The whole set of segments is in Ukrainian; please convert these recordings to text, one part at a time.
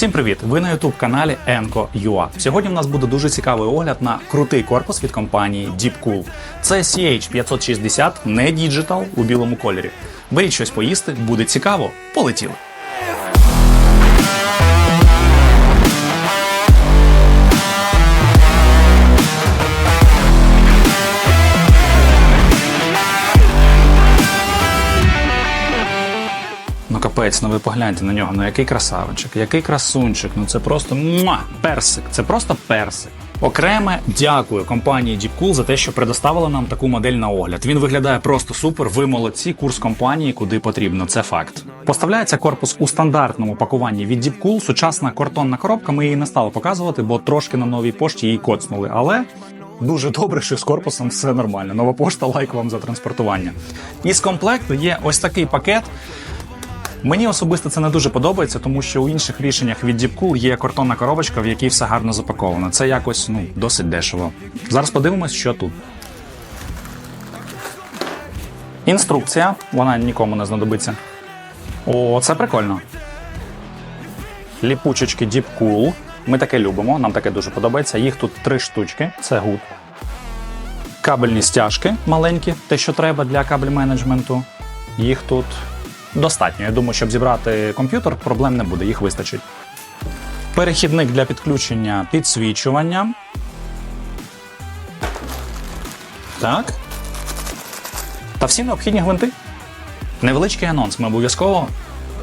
Всім привіт! Ви на youtube каналі Enco.ua. Сьогодні в нас буде дуже цікавий огляд на крутий корпус від компанії Deepcool. Це CH560, не Digital у білому кольорі. Беріть щось поїсти, буде цікаво. Полетіли! Капець, ну ви погляньте на нього. Ну який красавчик, який красунчик. Ну це просто муа, персик. Це просто персик. Окреме дякую компанії Deepcool за те, що предоставила нам таку модель на огляд. Він виглядає просто супер. Ви молодці. Курс компанії куди потрібно. Це факт. Поставляється корпус у стандартному пакуванні від Deepcool. Сучасна картонна коробка. Ми її не стали показувати, бо трошки на новій пошті її коцнули. Але Дуже добре, що з корпусом все нормально. Нова пошта, лайк вам за транспортування. Із комплекту є ось такий пакет. Мені особисто це не дуже подобається, тому що у інших рішеннях від Deepcool є картонна коробочка, в якій все гарно запаковано. Це якось ну досить дешево. Зараз подивимось, що тут. Інструкція, вона нікому не знадобиться. О, це прикольно. Ліпучечки Deepcool. Ми таке любимо, нам таке дуже подобається. Їх тут три штучки, це гуд. Кабельні стяжки маленькі, те, що треба для кабель менеджменту. Їх тут достатньо. Я думаю, щоб зібрати комп'ютер, проблем не буде, їх вистачить. Перехідник для підключення підсвічування. Так. Та всі необхідні гвинти. Невеличкий анонс. Ми обов'язково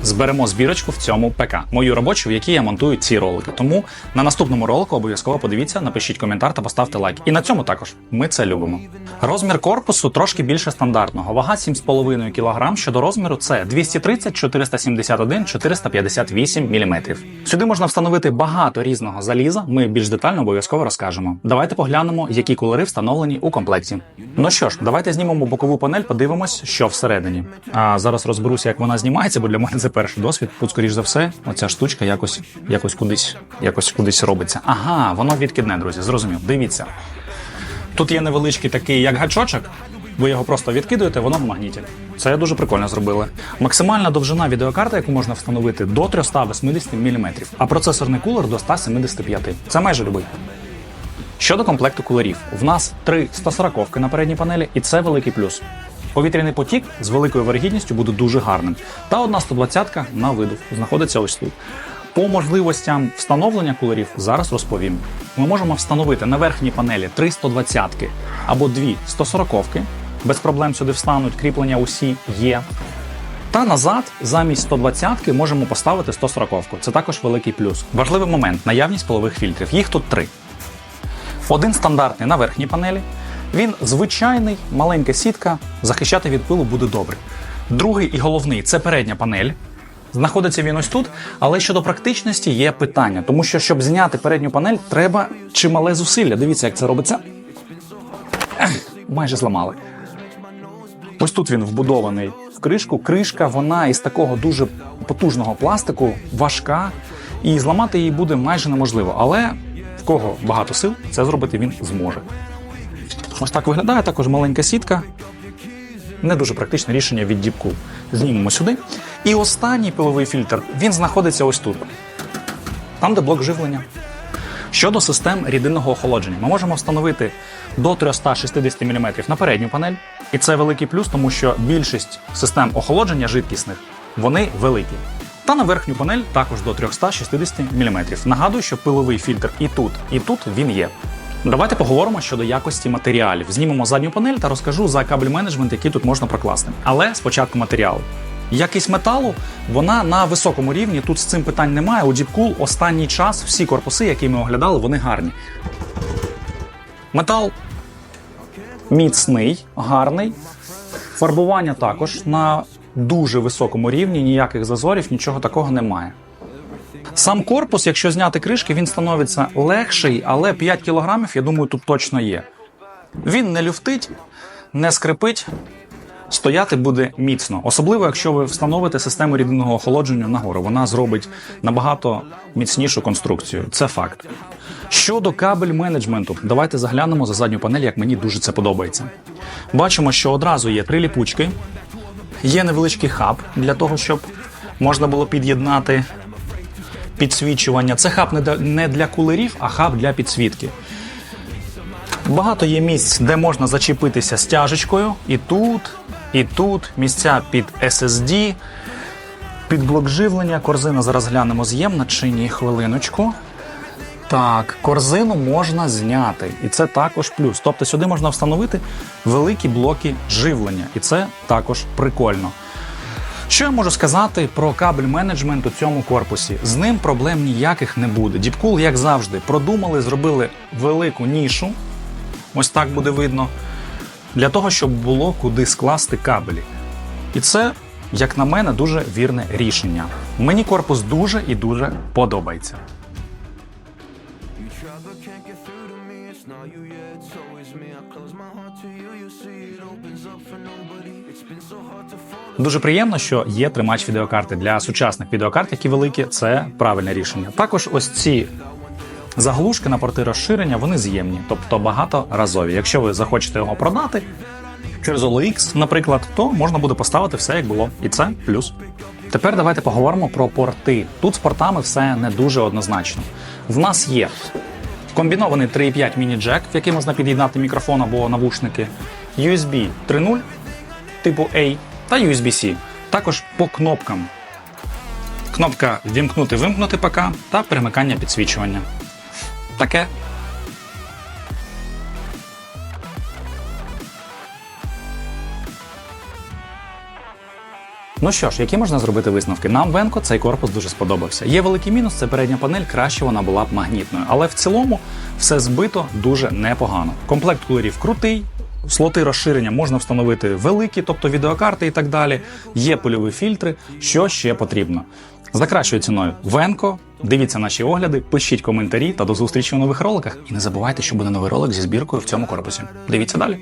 зберемо збірочку в цьому ПК, мою робочу, в якій я монтую ці ролики. Тому на наступному ролику обов'язково подивіться, напишіть коментар та поставте лайк. І на цьому також ми це любимо. Розмір корпусу трошки більше стандартного. Вага 7,5 кг. Щодо розміру, це 230, 471, 458 мм. Сюди можна встановити багато різного заліза. Ми більш детально обов'язково розкажемо. Давайте поглянемо, які кольори встановлені у комплекті. Ну що ж, давайте знімемо бокову панель, подивимось, що всередині. А зараз розберуся, як вона знімається, бо для мене це перший досвід. Тут, скоріш за все, оця штучка якось, якось кудись, якось кудись робиться. Ага, воно відкидне, друзі. Зрозумів. Дивіться. Тут є невеличкий такий, як гачочок. Ви його просто відкидуєте, воно в магніті. Це дуже прикольно зробили. Максимальна довжина відеокарти, яку можна встановити, до 380 мм, а процесорний кулер до 175 Це майже любий. Щодо комплекту кулерів, в нас три 140 на передній панелі, і це великий плюс. Повітряний потік з великою вирогідністю буде дуже гарним. Та одна 120-ка на видув знаходиться ось тут. По можливостям встановлення кулерів зараз розповім. Ми можемо встановити на верхній панелі три 120 або дві 140 без проблем сюди встануть, кріплення усі є. Та назад замість 120-ки можемо поставити 140-ку. Це також великий плюс. Важливий момент наявність полових фільтрів. Їх тут три. Один стандартний на верхній панелі. Він звичайний, маленька сітка, захищати від пилу буде добре. Другий і головний це передня панель. Знаходиться він ось тут, але щодо практичності є питання, тому що, щоб зняти передню панель, треба чимале зусилля. Дивіться, як це робиться. Ех, майже зламали. Ось тут він вбудований в кришку. Кришка, вона із такого дуже потужного пластику, важка, і зламати її буде майже неможливо. Але в кого багато сил, це зробити він зможе. Ось так виглядає також маленька сітка. Не дуже практичне рішення від Deepcool. Знімемо сюди. І останній пиловий фільтр він знаходиться ось тут, там, де блок живлення. Щодо систем рідинного охолодження, ми можемо встановити до 360 мм на передню панель, і це великий плюс, тому що більшість систем охолодження жидкісних вони великі. Та на верхню панель також до 360 мм. Нагадую, що пиловий фільтр і тут, і тут він є. Давайте поговоримо щодо якості матеріалів. Знімемо задню панель та розкажу за кабель менеджмент, який тут можна прокласти. Але спочатку матеріали. Якість металу вона на високому рівні. Тут з цим питань немає. У Deepcool останній час всі корпуси, які ми оглядали, вони гарні. Метал міцний, гарний. Фарбування також на дуже високому рівні, ніяких зазорів, нічого такого немає. Сам корпус, якщо зняти кришки, він становиться легший, але 5 кілограмів, я думаю, тут точно є. Він не люфтить, не скрипить, стояти буде міцно. Особливо, якщо ви встановите систему рідинного охолодження нагору. Вона зробить набагато міцнішу конструкцію. Це факт. Щодо кабель менеджменту, давайте заглянемо за задню панель, як мені дуже це подобається. Бачимо, що одразу є три ліпучки, є невеличкий хаб для того, щоб можна було під'єднати підсвічування. Це хаб не для- кулерів, а хаб для підсвітки. Багато є місць, де можна зачепитися стяжечкою. І тут, і тут місця під SSD, під блок живлення. Корзина зараз глянемо з'ємна чи ні. Хвилиночку. Так, корзину можна зняти, і це також плюс. Тобто сюди можна встановити великі блоки живлення, і це також прикольно. Що я можу сказати про кабель менеджмент у цьому корпусі? З ним проблем ніяких не буде. Діпкул, як завжди, продумали, зробили велику нішу. Ось так буде видно. Для того, щоб було куди скласти кабелі. І це, як на мене, дуже вірне рішення. Мені корпус дуже і дуже подобається. Not you, yeah, it's always me. I close my heart to you, you see it opens up for nobody. It's been so hard to fall. Дуже приємно, що є тримач відеокарти для сучасних відеокарт, які великі. Це правильне рішення. Також ось ці заглушки на порти розширення вони з'ємні, тобто багаторазові. Якщо ви захочете його продати через OLX, наприклад, то можна буде поставити все як було, і це плюс. Тепер давайте поговоримо про порти. Тут з портами все не дуже однозначно. В нас є комбінований 3.5 міні-джек, в який можна під'єднати мікрофон або навушники, USB 3.0 типу A та USB-C. Також по кнопкам. Кнопка вімкнути-вимкнути ПК та перемикання підсвічування. Таке. Ну що ж, які можна зробити висновки? Нам Венко цей корпус дуже сподобався. Є великий мінус, це передня панель, краще вона була б магнітною. Але в цілому все збито дуже непогано. Комплект кулерів крутий, слоти розширення можна встановити великі, тобто відеокарти і так далі. Є польові фільтри. Що ще потрібно? За кращою ціною Венко. Дивіться наші огляди, пишіть коментарі та до зустрічі у нових роликах. І не забувайте, що буде новий ролик зі збіркою в цьому корпусі. Дивіться далі.